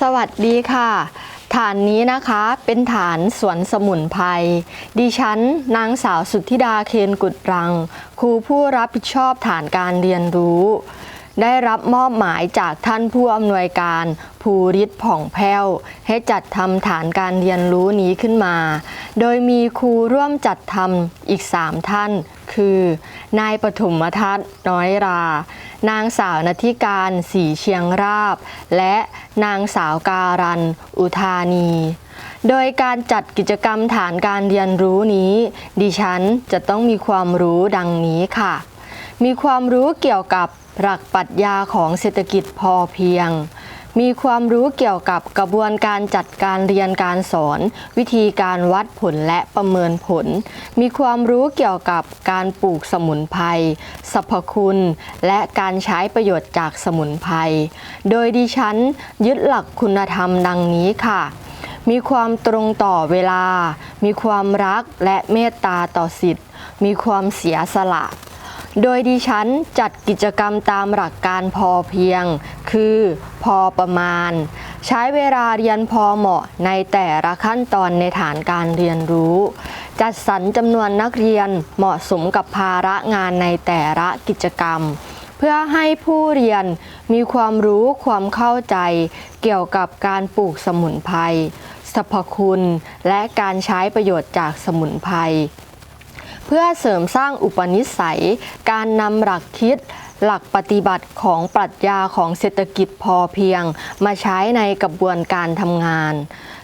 สวัสดีค่ะ ฐานนี้นะคะเป็นฐานสวนสมุนไพรดิฉันนางสาวสุทธิดาเคนกุดรัง ครูผู้รับผิดชอบฐานการเรียนรู้ ได้รับมอบหมายจากท่านผู้อำนวยการภูริศผ่องแพ้ว ให้จัดทำฐานการเรียนรู้นี้ขึ้นมา โดยมีครูร่วมจัดทำอีก 3 ท่าน คือ นายปฐมทัศน์น้อยรา นางสาวนาธิการสีเชียงราบ และนางสาวการัน อุทานีโดยการจัดกิจกรรมฐานการเรียนรู้นี้ ดิฉันจะต้องมีความรู้ดังนี้ค่ะ มีความรู้เกี่ยวกับ หลักปรัชญาของเศรษฐกิจพอเพียง มีความรู้เกี่ยวกับกระบวนการจัดการเรียนการสอน วิธีการวัดผลและประเมินผล มีความรู้เกี่ยวกับการปลูกสมุนไพรสรรพคุณ และการใช้ประโยชน์จากสมุนไพรโดยดิฉันยึดหลักคุณธรรมดังนี้ค่ะมีความตรงต่อเวลา มีความรักและเมตตาต่อสิทธิ์ มีความเสียสละ โดยดิฉันจัดกิจกรรมตามหลักการพอเพียง คือพอประมาณ ใช้เวลาเรียนพอเหมาะในแต่ละขั้นตอนในฐานการเรียนรู้ จัดสรรจำนวนนักเรียนเหมาะสมกับภาระงานในแต่ละกิจกรรม เพื่อให้ผู้เรียนมีความรู้ความเข้าใจ เกี่ยวกับการปลูกสมุนไพรสรรพคุณ และการใช้ประโยชน์จากสมุนไพร เพื่อเสริมสร้างอุปนิสัย การนำหลักคิดหลักปฏิบัติของปรัชญาของเศรษฐกิจพอเพียง มาใช้ในกระบวนการทำงาน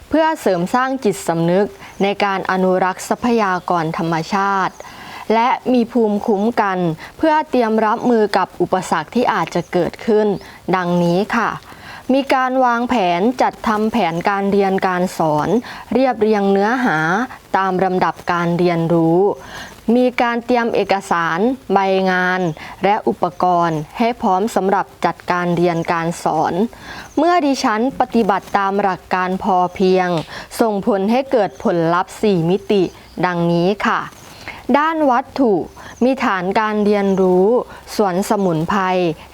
เพื่อเสริมสร้างจิตสำนึกในการอนุรักษ์ทรัพยากรธรรมชาติ และมีภูมิคุ้มกัน เพื่อเตรียมรับมือกับอุปสรรคที่อาจจะเกิดขึ้น ดังนี้ค่ะมีการวางแผนจัดทำแผนการเรียนการสอน เรียบเรียงเนื้อหาตามลำดับการเรียนรู้ มีการเตรียมเอกสาร ใบงาน และอุปกรณ์ ให้พร้อมสำหรับจัดการเรียนการสอน เมื่อดิฉันปฏิบัติตามหลักการพอเพียง ส่งผลให้เกิดผลลัพธ์ 4 มิติ ดังนี้ค่ะ ด้านวัตถุ มีฐานการเรียนรู้ สวนสมุนไพร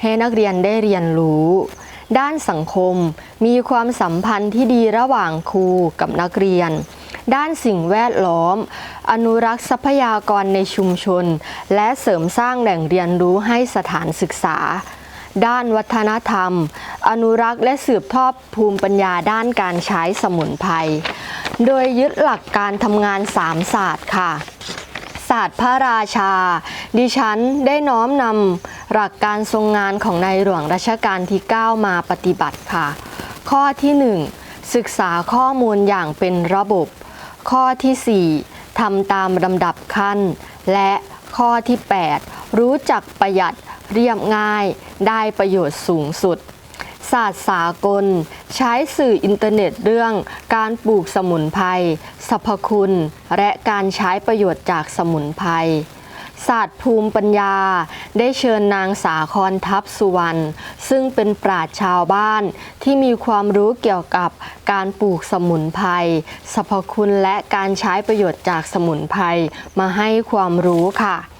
ให้นักเรียนได้เรียนรู้ ด้านสังคม มีความสัมพันธ์ที่ดีระหว่างครูกับนักเรียน ด้านสิ่งแวดล้อม อนุรักษ์ทรัพยากรในชุมชน และเสริมสร้างแหล่งเรียนรู้ให้สถานศึกษา ด้านวัฒนธรรม อนุรักษ์และสืบทอดภูมิปัญญาด้านการใช้สมุนไพร โดยยึดหลักการทำงาน3ศาสตร์ค่ะศาสตร์พระราชา ดิฉันได้น้อมนำหลักการทรงงานของในหลวงรัชกาลที่ 9 มาปฏิบัติค่ะ ข้อที่ 1 ศึกษาข้อมูลอย่างเป็นระบบ ข้อที่ 4ทำตามลำดับขั้น และข้อที่ 8 รู้จักประหยัดเรียบง่าย ได้ประโยชน์สูงสุด ศาสตร์สากล ใช้สื่ออินเทอร์เน็ตเรื่องการปลูกสมุนไพรสรรพคุณ และการใช้ประโยชน์จากสมุนไพร ศาสตร์ภูมิปัญญา ได้เชิญนางสาครทัพสุวรรณซึ่งเป็นปราชญ์ชาวบ้านที่มีความรู้เกี่ยวกับการปลูกสมุนไพรสรรพคุณและการใช้ประโยชน์จากสมุนไพรมาให้ความรู้ค่ะ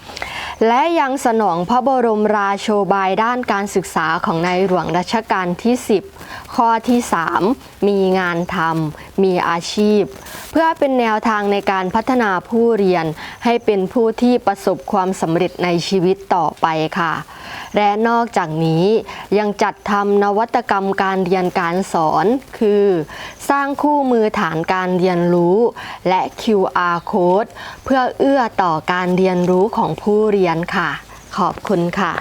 และยังสนองพระบรมราโชบายด้านการศึกษาของในหลวงรัชกาลที่ 10 ข้อที่ 3 มีงานทำมีอาชีพ เพื่อเป็นแนวทางในการพัฒนาผู้เรียนให้เป็นผู้ที่ประสบความสำเร็จในชีวิตต่อไปค่ะ และนอกจากนี้ยังจัดทำนวัตกรรมการเรียนการสอน คือ สร้างคู่มือฐานการเรียนรู้ และ QR code เพื่อเอื้อต่อการเรียนรู้ของผู้เรียนค่ะ ขอบคุณค่ะ